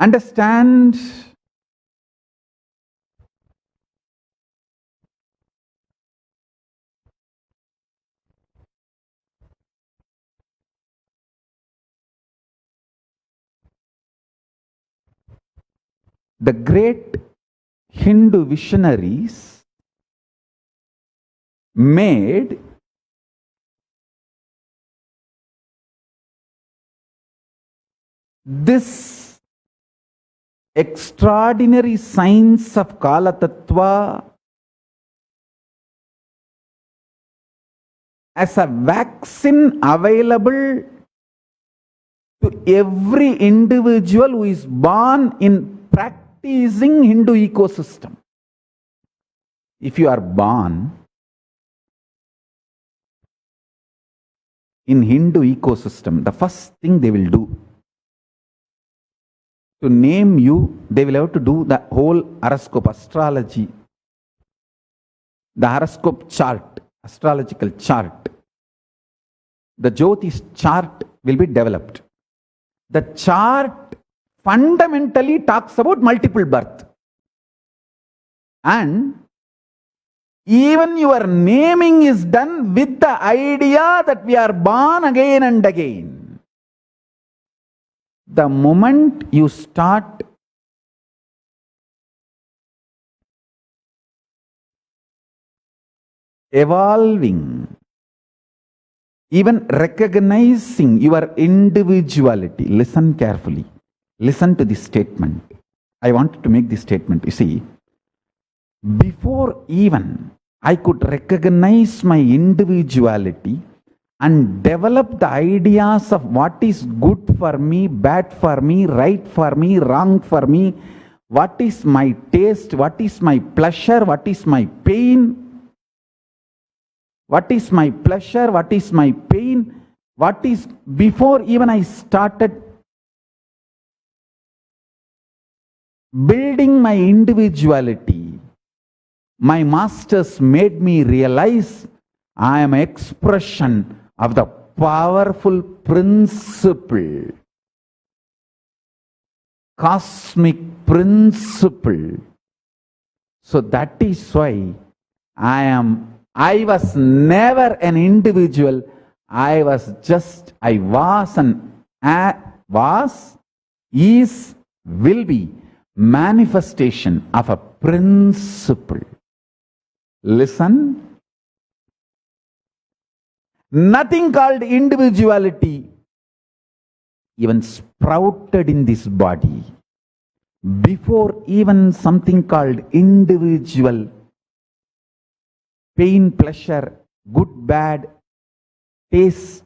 Understand? The great Hindu visionaries made this extraordinary science of Kala Tattva as a vaccine available to every individual who is born in practicing Hindu ecosystem. If you are born in Hindu ecosystem, the first thing they will do to name you, they will have to do the whole horoscope astrology, the horoscope chart, astrological chart. The Jyotish chart will be developed. The chart fundamentally talks about multiple birth. And even your naming is done with the idea that we are born again and again. The moment you start evolving, even recognizing your individuality, listen carefully. Listen to this statement. I wanted to make this statement. You see, before even I could recognize my individuality and develop the ideas of what is good for me, bad for me, right for me, wrong for me, what is my taste, what is my pleasure, what is my pain, what is my pleasure, what is my pain, what is before even I started building my individuality, my masters made me realize I am expression of the powerful principle, cosmic principle. So that is why I am, I was never an individual. I was just, I was an, a, was, is, will be manifestation of a principle. Listen. Nothing called individuality even sprouted in this body. Before even something called individual, pain, pleasure, good, bad, taste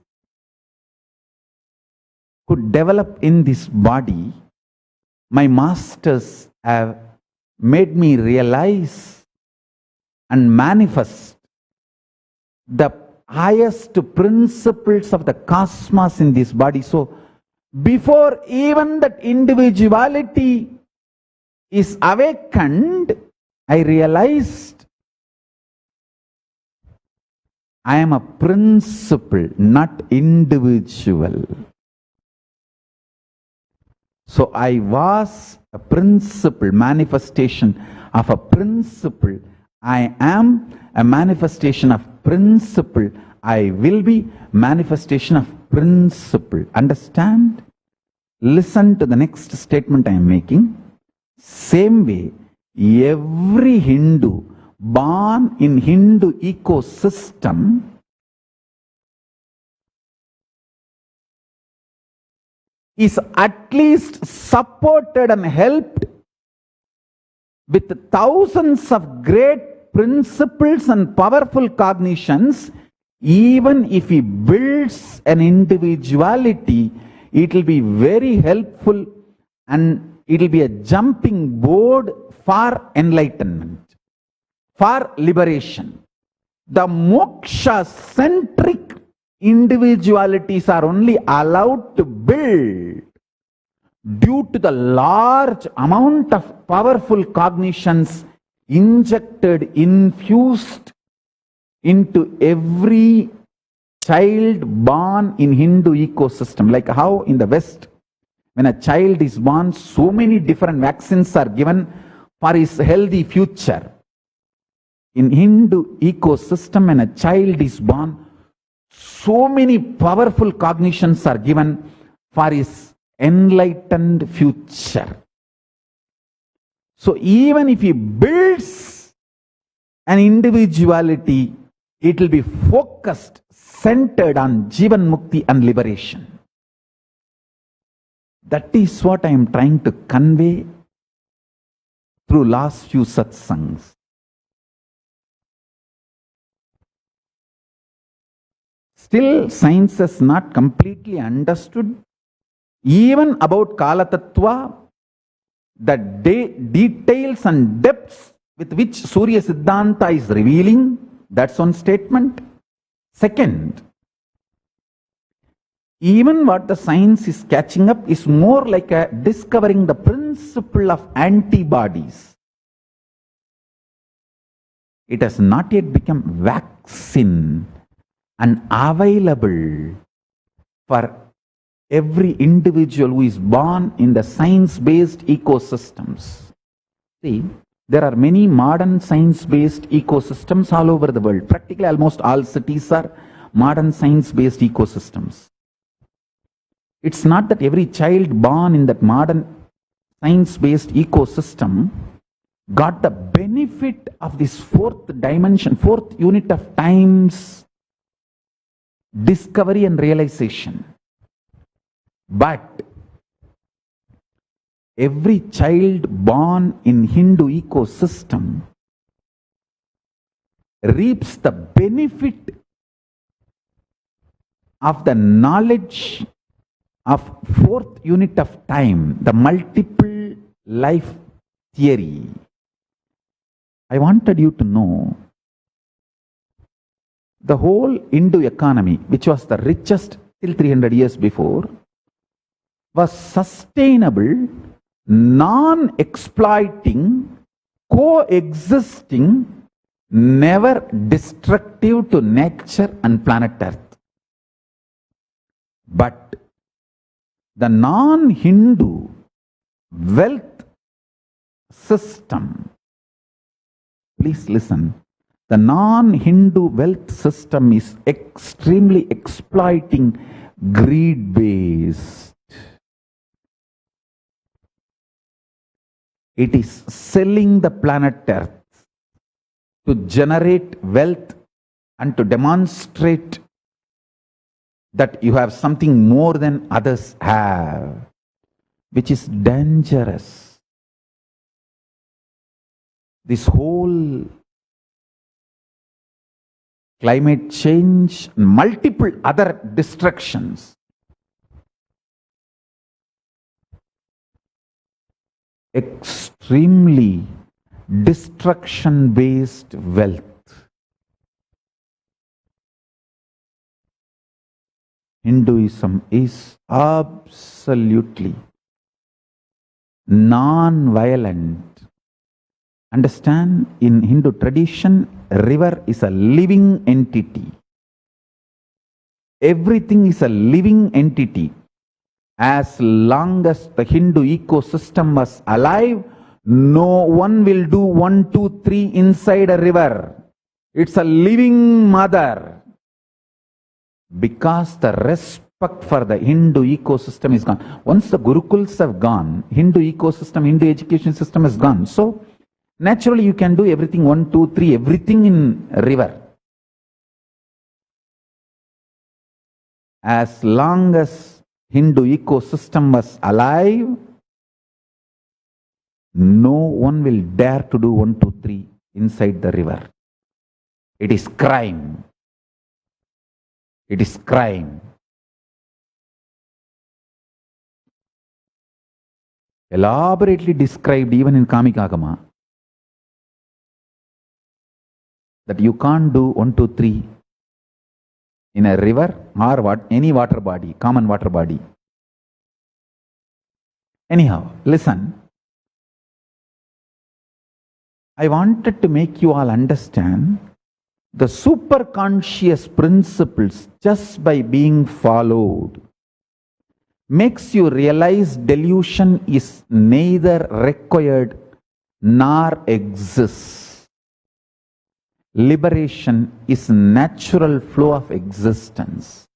could develop in this body, my masters have made me realize and manifest the highest principles of the cosmos in this body. So, before even that individuality is awakened, I realized I am a principle, not individual. So I was a principle, manifestation of a principle. I am a manifestation of principle. I will be manifestation of principle. Understand? Listen to the next statement I am making. Same way, every Hindu born in Hindu ecosystem is at least supported and helped with thousands of great principles and powerful cognitions, even if he builds an individuality, it will be very helpful and it will be a jumping board for enlightenment, for liberation. The moksha centric individualities are only allowed to build due to the large amount of powerful cognitions injected, infused into every child born in Hindu ecosystem, like how in the West When a child is born, so many different vaccines are given for his healthy future. In Hindu ecosystem, when a child is born, so many powerful cognitions are given for his enlightened future. So even if he builds an individuality, it will be focused, centered on Jivan Mukti and liberation. That is what I am trying to convey through last few satsangs. Still, science has not completely understood even about Kala Tattva, the de- details and depths with which Surya Siddhanta is revealing. That's one statement. Second, even what the science is catching up is more like a discovering the principle of antibodies. It has not yet become vaccine and available for every individual who is born in the science based ecosystems. See, there are many modern science based ecosystems all over the world. Practically, almost all cities are modern science based ecosystems. It's not that every child born in that modern science based ecosystem got the benefit of this fourth dimension, fourth unit of times discovery and realization. But every child born in Hindu ecosystem reaps the benefit of the knowledge of fourth unit of time, the multiple life theory. I wanted you to know the whole Hindu economy, which was the richest till 300 years before, was sustainable, non exploiting, coexisting, never destructive to nature and planet Earth. But the non Hindu wealth system, please listen, the non Hindu wealth system is extremely exploiting greed based. It is selling the planet Earth to generate wealth and to demonstrate that you have something more than others have, which is dangerous. This whole climate change, multiple other destructions. Extremely destruction based wealth. Hinduism is absolutely non violent. Understand, in Hindu tradition, river is a living entity. Everything is a living entity. As long as the Hindu ecosystem was alive, no one will do one, two, three inside a river. It's a living mother. Because the respect for the Hindu ecosystem is gone. Once the Gurukuls have gone, Hindu ecosystem, Hindu education system is gone. So, naturally you can do everything one, two, three, everything in river. As long as Hindu ecosystem was alive, no one will dare to do one, two, three inside the river. It is crime. It is crime. Elaborately described even in Kamikagama that you can't do one, two, three in a river or what any water body, common water body. Anyhow, listen. I wanted to make you all understand the superconscious principles just by being followed makes you realize delusion is neither required nor exists. Liberation is natural flow of existence.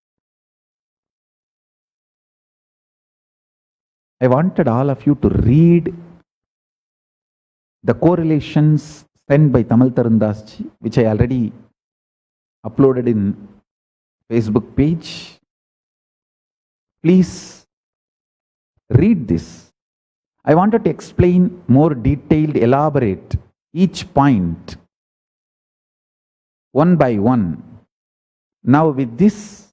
I wanted all of you to read the correlations sent by Tamal Tarundasji, which I already uploaded in Facebook page. Please read this. I wanted to explain more detailed, elaborate each point one by one. Now, with this,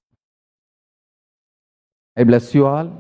I bless you all.